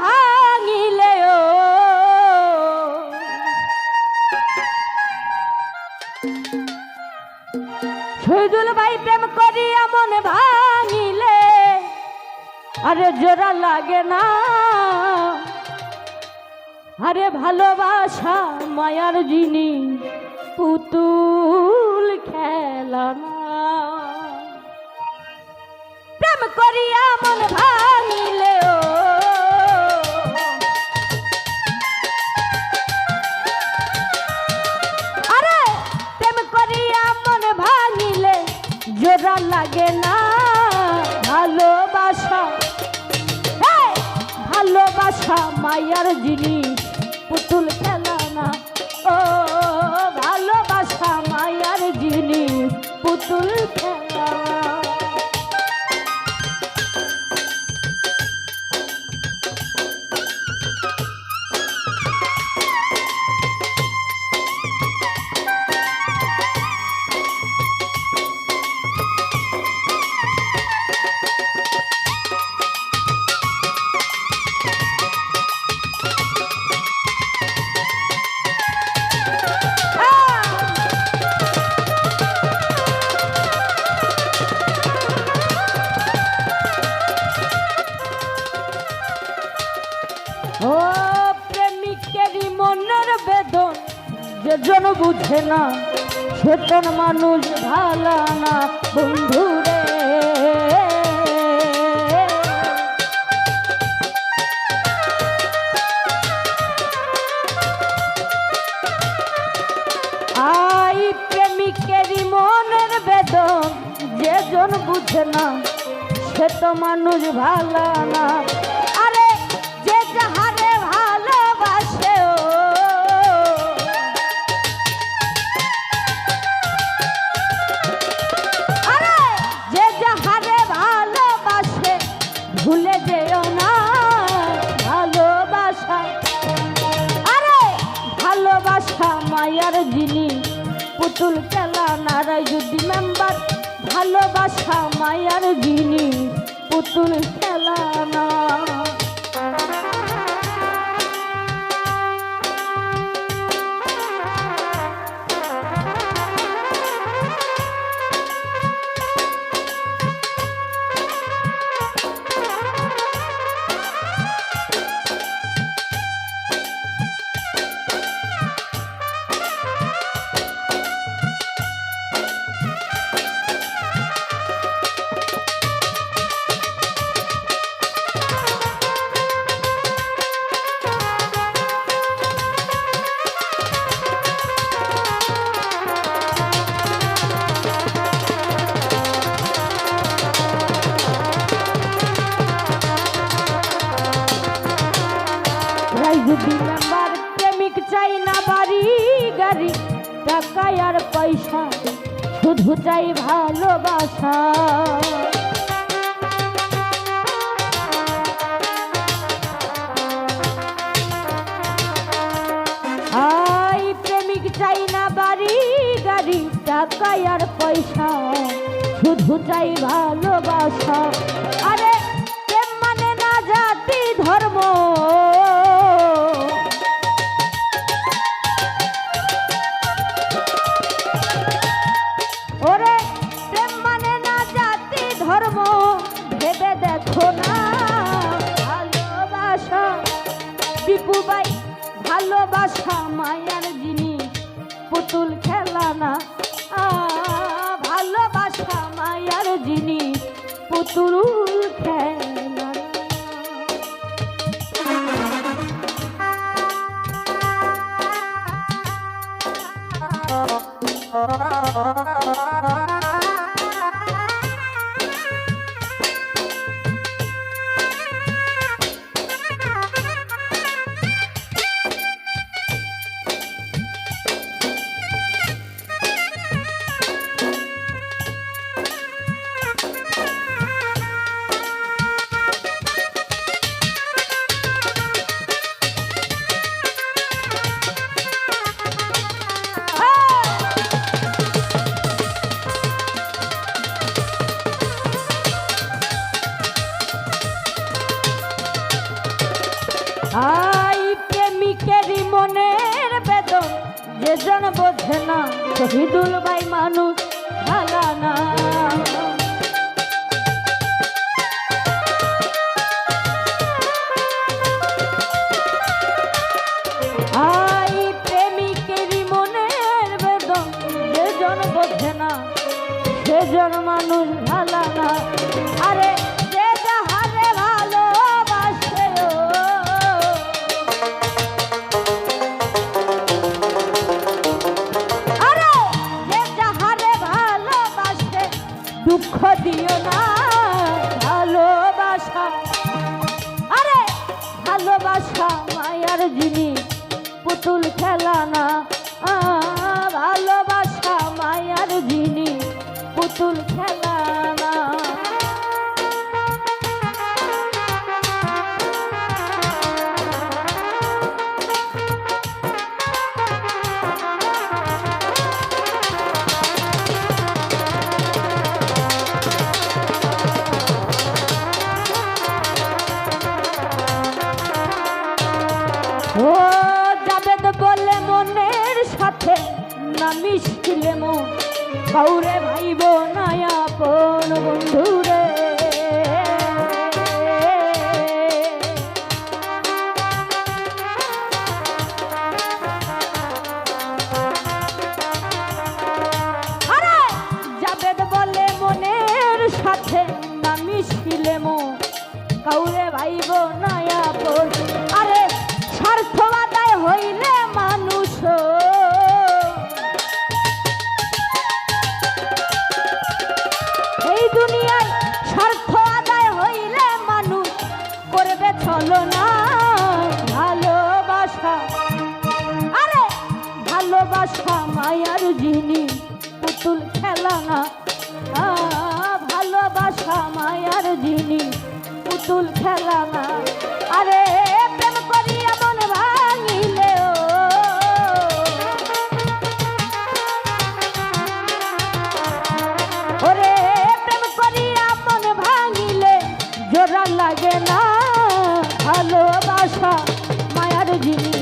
ভাঙিলেও। শহীদুল ভাই প্রেম করিয়া মনে ভাঙিলে, আরে জোড়া লাগে না। আরে ভালোবাসা, মায়ার জিনিস পুতুল খেলা না। প্রেম করিয়া মন ভাঙিলেও মায়ার জিনিস পুতুল জন বুঝে না সেতন মানুষ ভালা না, বন্ধু রে। আই প্রেমিকেরই মনের বেদন যে জন বুঝে না, সে তো মানুষ ভালা না ভুলে যেও না ভালোবাসা। আরে, ভালোবাসা মায়ার জিনিস পুতুল খেলা নারায় যদি মেম্বার ভালোবাসা মায়ার জিনিস পুতুল খেলা চাই ভালোবাসা। আই প্রেমিক চাই না বাড়ি গাড়ি টাকা আর পয়সা শুধু চাই ভালোবাসা। শুরু খেলা Oh, বোঝে না শহীদুল ভাই মানুষ ভালা না। বোঝে না সেজন মানুষ ভালা আরে পুতুল খেলা না। ভালোবাসা মায়ার জিনিস পুতুল সাথে না মিশিলে মো কাউরে ভাইব না আপন বন্ধুরে। भिनी